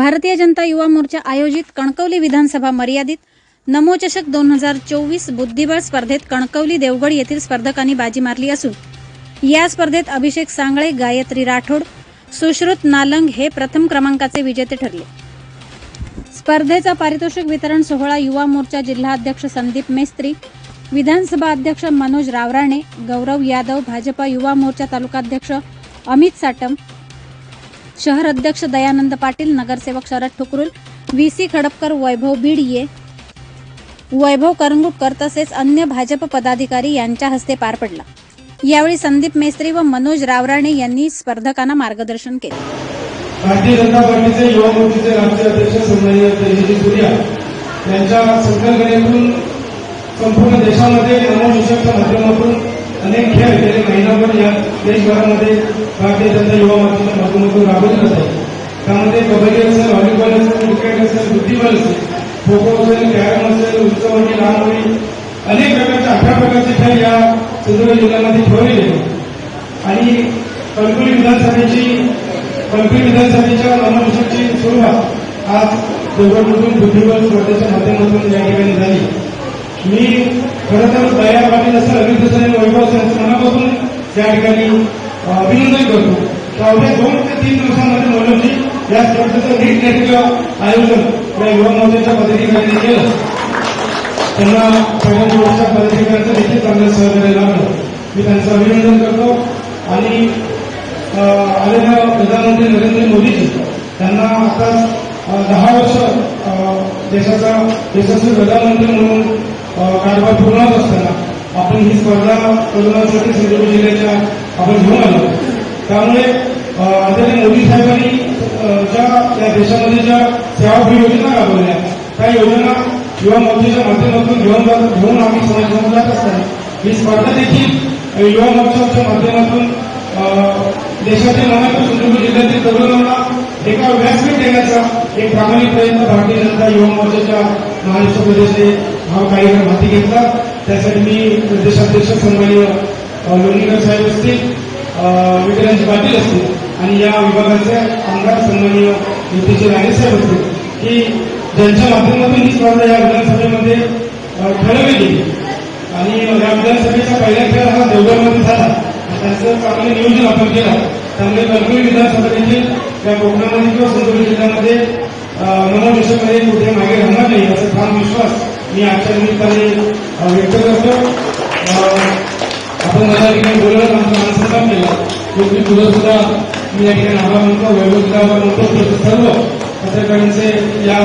भारतीय जनता युवा मोर्चा आयोजित कणकवली विधानसभा मर्यादित नमोचषक दोन हजार चोवीस बुद्धिबळ स्पर्धेत कणकवली देवगड येथील स्पर्धकांनी बाजी मारली असून या स्पर्धेत अभिषेक सांगळे गायत्री राठोड सुश्रुत नालंग हे प्रथम क्रमांकाचे विजेते ठरले. स्पर्धेचा पारितोषिक वितरण सोहळा युवा मोर्चा जिल्हाध्यक्ष संदीप मेस्त्री विधानसभा अध्यक्ष मनोज रावराणे गौरव यादव भाजपा युवा मोर्चा तालुकाध्यक्ष अमित साटम शहर अध्यक्ष दयानंद पाटील नगरसेवक शरद ठुकरुल व्ही सी खडपकर वैभव भिडिये वैभव करंगुटकर तसेच अन्य भाजप पदाधिकारी यांच्या हस्ते पार पडला. यावेळी संदीप मेस्त्री व मनोज रावराणे यांनी स्पर्धकांना मार्गदर्शन केले. भारतीय जनता पार्टीचे युवा मोर्चाचे राष्ट्रीय अध्यक्ष सन्माननीय तेजस्वी सूर्या यांच्या संकल्पनेतून संपूर्ण देशामध्ये नवोशिक्षकच्या माध्यमातून अनेक खेळ गेले. महिनाभर या देशभरामध्ये भारतीय जनता युवा मोर्चाच्या माध्यमातून राबवली जात आहे त्यामध्ये कबड्डी असेल व्हॉलीबॉल असेल क्रिकेट असेल बुद्धिबळ असेल खो खो असेल कॅरम असेल उंचवणी लहानवणी अनेक प्रकारचे अठरा प्रकारचे खेळ या सिंधुदुर्ग जिल्ह्यामध्ये ठेवलेले आणि कणकुली विधानसभेची कणकुली विधानसभेच्या नवनिषेची सुरुवात आज देवगडमधून बुद्धिबळ स्पर्धेच्या माध्यमातून या ठिकाणी झाली. मी खरं तर दया पाटील असं अभित असेल वैभव असेल मनापासून या ठिकाणी अभिनंदन करतो. की अवघ्या दोन ते तीन दिवसांमध्ये मोलमजी या स्पर्धेचं नीट नेटकं आयोजन या युवा मोर्चाच्या पदाधिकाऱ्यांनी केलं. त्यांना सगळ्या मोर्चा पदाधिकाऱ्यांचं देखील चांगलं सहकार्य लागलं. मी त्यांचं अभिनंदन करतो. आणि आलेल्या प्रधानमंत्री नरेंद्र मोदीजी त्यांना आता दहा वर्ष देशाचा देशाचे प्रधानमंत्री म्हणून कारभार पूर्ण होत असताना आपण ही स्पर्धा प्रधानासाठी सिंधुदुर्ग जिल्ह्याच्या आपण घेऊन आलो. त्यामुळे आदरणीय मोदी साहेबांनी ज्या या देशामध्ये ज्या सेवाभावी योजना राबवल्या त्या योजना युवा मोर्चाच्या माध्यमातून घेऊन घेऊन आम्ही समाजामध्ये जात असताना ही स्पर्धा देखील युवा मोर्चाच्या माध्यमातून देशातील नाना सिंधुदुर्ग जिल्ह्यातील तरुणांना एका व्यासपीठ देण्याचा एक प्रामाणिक प्रयत्न भारतीय जनता युवा मोर्चाच्या महाराष्ट्र प्रदेशने हा कार्यक्रम हाती घेतला. त्यासाठी मी प्रदेशाध्यक्ष सन्माननीय अं, लोणीकर साहेब असतील विक्रांत पाटील असतील आणि या विभागाचे आमदार सन्माननीय युतीचे राणे साहेब असतील की ज्यांच्या माध्यमातून ही स्पर्धा या विधानसभेमध्ये ठरवली. गेली आणि या विधानसभेचा पहिला खेळ हा देवगडमध्ये झाला. त्याचं चांगलं नियोजन आपण केलं. त्यामुळे कणकवली विधानसभा देखील या कोकणामध्ये किंवा सिंधुदुर्ग जिल्ह्यामध्ये नवनिषेकमध्ये कुठे मागे राहणार नाही असा ठाम विश्वास मी आजच्या निमित्ताने व्यक्त करतो. आपण मला ठिकाणी बोलवलं माणसं मानसन्मान केला योग्य सुद्धा मी या ठिकाणी आभार म्हणतो वैभव सुद्धा आभार मानतो. तसंच सर्व पत्रकारांचे या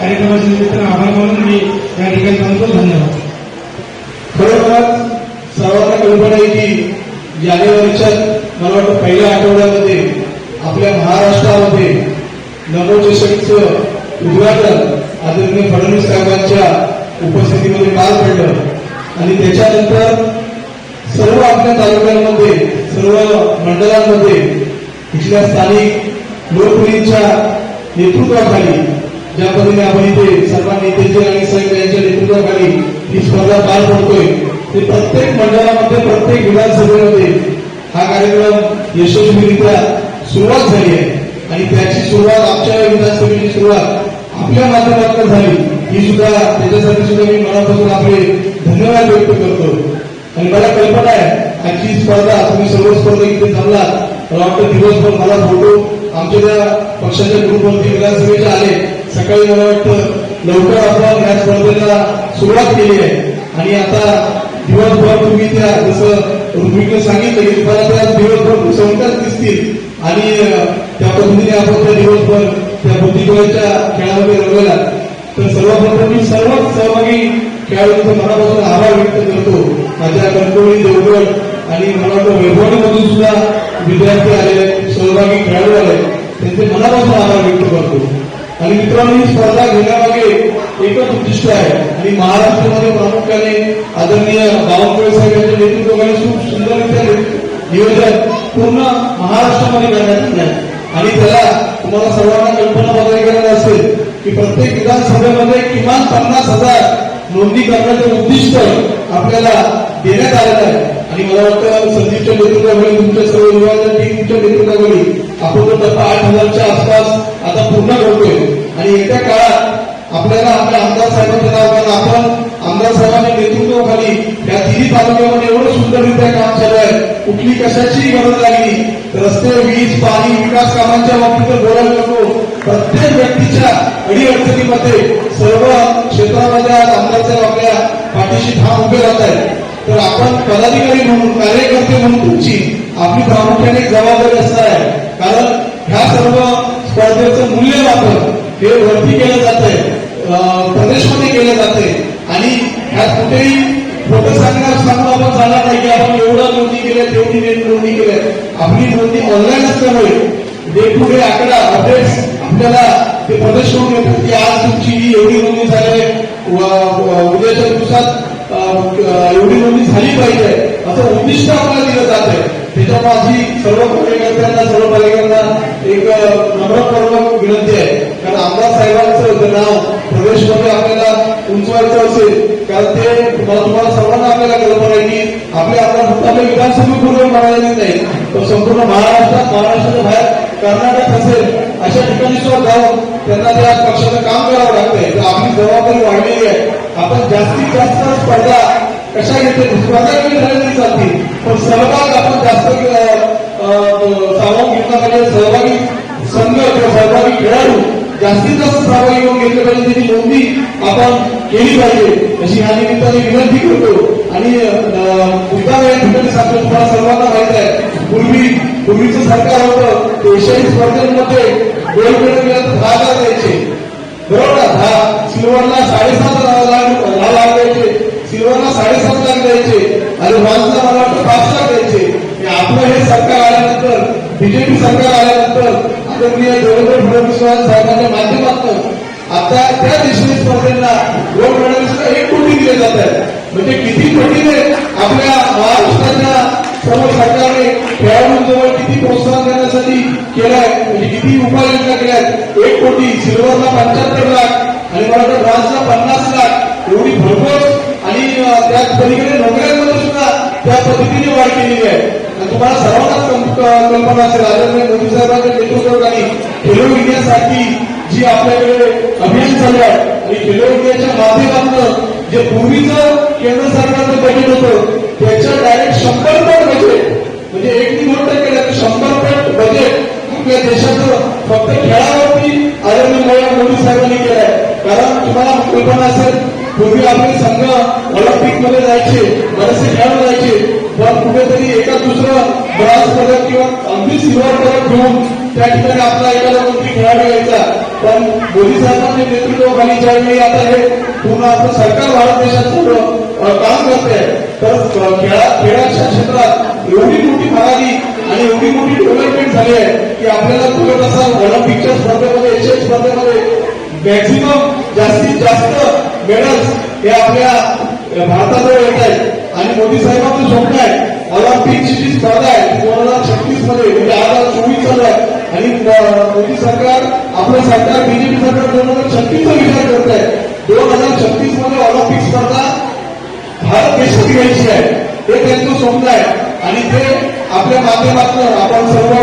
कार्यक्रमाच्या निमित्तानं आभार मानून मी या ठिकाणी सांगतो धन्यवाद. खरोखर सर्वांना कल्पना आहे की जानेवारीच्या मला वाटतं पहिल्या आठवड्यामध्ये आपल्या महाराष्ट्रामध्ये नवोचषकचं उद्घाटन आदरणीय फडणवीस साहेबांच्या उपस्थितीमध्ये पार पडलं आणि त्याच्यानंतर सर्व आपल्या तालुक्यांमध्ये सर्व मंडळांमध्ये इथल्या स्थानिक लोकप्रियच्या नेतृत्वाखाली ज्या पद्धतीने आपण इथे सर्वांनी नेतेचे आणि साहेब यांच्या नेतृत्वाखाली ही स्पर्धा पार पडतोय ते प्रत्येक मंडळामध्ये प्रत्येक विधानसभेमध्ये हा कार्यक्रम यशस्वीरित्या सुरुवात झाली आहे. आणि त्याची सुरुवात आमच्या विधानसभेची सुरुवात आपल्या माध्यमातून झाली. ही सुद्धा त्याच्यासाठी सुद्धा मी मनापासून आपले धन्यवाद व्यक्त करतो. आणि मला कल्पना आहे आजची स्पर्धा तुम्ही सर्व स्पर्धा इथे थांबला मला वाटतं दिवसभर मला फोटो आमच्या त्या पक्षाच्या ग्रुपवरती विधानसभेचे आले सकाळी मला वाटतं लवकर आपण या स्पर्धेला सुरुवात केली आहे. आणि आता दिवसभर तुम्ही त्या जसं रुग्मीने सांगितलं की तुम्हाला त्या दिवसभर घुसवतात दिसतील. आणि त्या पद्धतीने आपण त्या दिवसभर त्या बुद्धिबळाच्या खेळामध्ये रंगवला तर सर्वप्रथम मी सर्व सहभागी खेळाडूंचा मनापासून आभार व्यक्त करतो. माझ्या कणकवली देवगड आणि मला वाटतं वैभवणीमधून सुद्धा विद्यार्थी आले सहभागी खेळाडू आले त्यांचे मनापासून आभार व्यक्त करतो. आणि मित्रांनो ही स्पर्धा घेण्यामागे एकच उद्दिष्ट आहे. आणि महाराष्ट्रामध्ये प्रामुख्याने आदरणीय बावनकुळे साहेब यांच्या नेतृत्वाखाली खूप सुंदररित्या नियोजन पूर्ण महाराष्ट्रामध्ये करण्यात आलं आहे. आणि त्याला तुम्हाला सर्वांना कल्पना बघायला करायला असेल की प्रत्येक विधानसभेमध्ये किमान पन्नास हजार नोंदणी करण्याचं उद्दिष्ट आपल्याला देण्यात आलेलं आहे. आणि मला वाटतं संदीपच्या नेतृत्वाखाली तुमच्या सर्व युवांच्या टीमच्या नेतृत्वाखाली आपण तो टप्पा आठ हजारच्या आसपास आता पूर्ण करतोय. आणि येत्या काळात आपल्याला आपल्या आमदार साहेबांच्या नावानं आपण आमदार साहेबांच्या नेतृत्वाखाली या तिन्ही तालुक्यामध्ये एवढं सुंदररित्या काम चालू आहे. कुठली कशाची गरज लागली रस्ते वीज पाणी विकास कामांच्या बाबतीत बोलायला नको. प्रत्येक व्यक्तीच्या अडीअडचणीमध्ये सर्व क्षेत्रामध्ये आज आमदार साहेब आपल्या पाठीशी ठाम उभे राहत आहेत. तर आपण पदाधिकारी म्हणून कार्यकर्ते म्हणून तुमची आपली प्रामुख्याने एक जबाबदारी असणार आहे. कारण ह्या सर्व स्पर्धेचं मूल्यमापन हे वरती केलं जात आहे प्रदेशमध्ये केलं जाते आणि ह्या कुठेही खोटं सांगणार सांगून नाही की आपण एवढं नोंदणी केल्या तेवढी नेट नोंदणी केल्या. आपली नोंदणी ऑनलाईन असल्यामुळे डे टू डे आकडा अपडेट्स आपल्याला ते प्रदेश करून येतात की आज तुमची ही एवढी नोंदणी झाली आहे. उद्याच्या दिवसात एवढी नोंदणी झाली पाहिजे. असं उद्दिष्ट आपल्याला दिलं जात आहे. त्याच्या माझी सर्व कार्यकर्त्यांना सर्व पालिकांना एक नम्रपूर्वक विनंती आहे. कारण आमदार साहेबांचं नाव प्रवेशमध्ये आपल्याला उंचवायचं असेल कारण ते तुम्हाला सर्वांना आपल्याला कल्पना आहे की आपले आमदार फक्त आपल्या विधानसभेपूर्व म्हणाले नाही. तर संपूर्ण महाराष्ट्रात महाराष्ट्राच्या बाहेर कर्नाटक असेल अशा ठिकाणी सुद्धा जाऊन त्यांना त्या पक्षाचं काम करावं लागतंय. तर आपली जबाबदारी वाढलेली आहे. आपण जास्तीत जास्त स्पर्धा कशा घेते स्पर्धा कमी झालेली नाही चालते पण सहभाग आपण जास्त अ, सामावून घेतला पाहिजे. सहभागी संघ किंवा सहभागी खेळाडू जास्तीत जास्त सहभागी होऊन घेतले पाहिजे त्याची नोंदणी आपण केली पाहिजे. अशी या निमित्ताने विनंती करतो. आणि अ, मुद्दा या ठिकाणी सांगतो तुम्हाला सर्वांना माहीत आहे पूर्वी पूर्वीचं सरकार होतं एशियाई स्पर्धेमध्ये गोल्ड मेडल मिळालं दहा लाख द्यायचे. बरोबर ना? दहा सिल्वरला साडेसात लाख लाख द्यायचे. सिल्वरला साडेसात लाख द्यायचे. आणि ब्रॉन्झला मला वाटतं पाच लाख द्यायचे. आपलं हे सरकार आल्यानंतर बीजेपी सरकार आल्यानंतर आदरणीय देवेंद्र फडणवीस साहेबांच्या माध्यमातून आता त्या दिशेने स्पर्धेला गोल्ड मेडलिस्टला एक कोटी दिले जात आहे म्हणजे किती पटीने आपल्या महाराष्ट्राच्या सर्व सरकारने खेळाडूंजवळ किती प्रोत्साहन देण्यासाठी केलंय म्हणजे किती उपाययोजना केल्या आहेत एक कोटी सिल्वरला पंच्याहत्तर लाख आणि मला वाटतं पन्नास लाख. एवढी भरघोस आणि त्याच पलीकडे नोकऱ्यांमध्ये त्या पद्धतीने वाढ केलेली आहे. आणि तुम्हाला सर्वांनाच कल्पना असेल आदरणीय मोदी साहेबांच्या नेतृत्वाखाली खेलो इंडियासाठी जी आपल्याकडे अभियान चालू आहे आणि खेलो इंडियाच्या माध्यमातून जे पूर्वीचं केंद्र सरकारचं बजेट होतं त्याच्या डायरेक्ट शंभर पट बजेट म्हणजे एक ती दोन टक्के नाही, तर शंभर पट बजेट या देशाचं फक्त खेळावरती आदरणीय मोदी साहेबांनी केलंय. कारण तुम्हाला कल्पना असेल पूर्वी आपली संघ ऑलिम्पिकमध्ये जायचे बरेचसे खेळाडू जायचे पण कुठेतरी एका दुसरं ब्रॉन्झ पदक किंवा अगदी सिल्वर पदक घेऊन त्या ठिकाणी आपला एखादा कोणती खेळाडू यायचा. पण मोदी साहेबांच्या नेतृत्वाखाली ज्यावेळी आता हे पूर्ण आपलं सरकार भारत देशात पूर्ण काम करते तर खेळा खेळाच्या क्षेत्रात एवढी मोठी भरारी आणि एवढी मोठी डेव्हलपमेंट झाली आहे की आपल्याला तुला कसं ऑलिम्पिकच्या स्पर्धेमध्ये एशियन स्पर्धेमध्ये मॅक्झिमम जास्तीत जास्त मेडल्स हे आपल्या भारताजवळ येत आहेत. आणि मोदी साहेबांचं स्वप्न आहे ऑलिम्पिकची जी स्पर्धा आहे. दोन हजार छत्तीसमध्ये म्हणजे आज हजार चोवीस चालू आहे. आणि मोदी सरकार आपलं सरकार बीजेपी सरकार दोन हजार छत्तीसचा विचार करत आहे. दोन हजार छत्तीसमध्ये ऑलिम्पिक स्पर्धा भारत देशात घ्यायची आहे. हे त्यांचं स्वप्न आहे. आणि ते आपल्या माध्यमातून आपण सर्व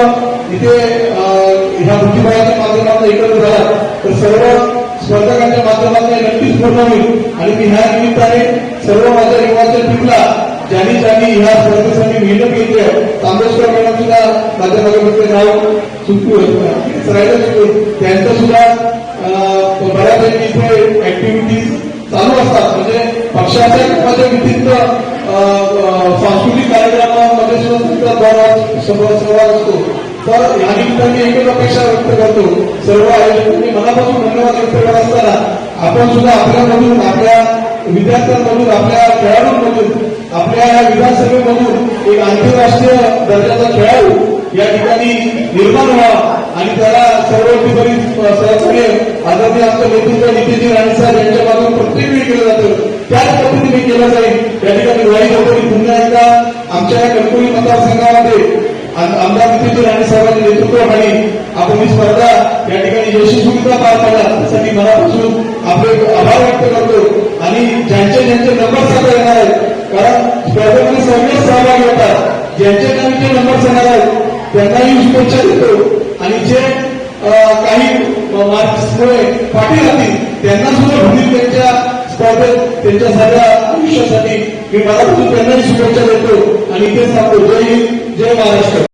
इथे ह्या बुद्धिबळाच्या माध्यमातून एकत्र झाला. तर सर्व स्पर्धकांच्या माध्यमातून नक्कीच पूर्ण होईल आणि मी ह्या निमित्ताने सर्व माझ्या युवाच्या टीमला ज्यांनी ज्यांनी ह्या स्पर्धेसाठी मेहनत घेतली आहे. तांबेश्वर मॅडम सुद्धा माझ्या मागे नाव चुकू राहिलं त्यांचं सुद्धा बऱ्यापैकी इथे ऍक्टिव्हिटीज चालू असतात. म्हणजे पक्षाच्या कामाच्या व्यतिरिक्त सांस्कृतिक कार्यक्रमामध्ये सुद्धा तुमचा सहभाग सहभाग असतो. तर या निमित्ताने एकच अपेक्षा व्यक्त करतो. सर्व आयोजकांनी मनापासून धन्यवाद व्यक्त करत असताना आपण सुद्धा आपल्यामधून आपल्या विद्यार्थ्यांमधून आपल्या खेळाडूंमधून आपल्या या विधानसभेमधून एक आंतरराष्ट्रीय दर्जाचा खेळाडू या ठिकाणी निर्माण व्हावा आणि त्याला सर्वोपरी सहकार्य आदरणीय आमचं नेतृत्व नितीनजी राणे साहेब यांच्या माध्यमातून प्रत्येक वेळी केलं जातं. त्याच पद्धतीने केलं जाईल. या ठिकाणी वाई गौतमी पुन्हा एकदा आमच्या या कणकोली मतदारसंघामध्ये आमदार नितीनजी राणे साहेबांच्या नेतृत्वाखाली आपण ही स्पर्धा या ठिकाणी यशस्वीरित्या पार पाडला. त्यासाठी मनापासून आपले आभार व्यक्त करतो. आणि ज्यांचे ज्यांचे नंबर सांगता येणार आहेत कारण स्पर्धेमध्ये सगळेच सहभाग होतात. ज्यांचे ज्यांचे नंबर सांगणार आहेत त्यांनाही शुभेच्छा देतो. आणि जे काही मार्क्समुळे पाठी राहतील त्यांना सुद्धा भूमी त्यांच्या स्पर्धेत त्यांच्या सगळ्या आयुष्यासाठी मी मला त्यांनाही शुभेच्छा देतो. आणि ते सांगतो जय हिंद जय महाराष्ट्र.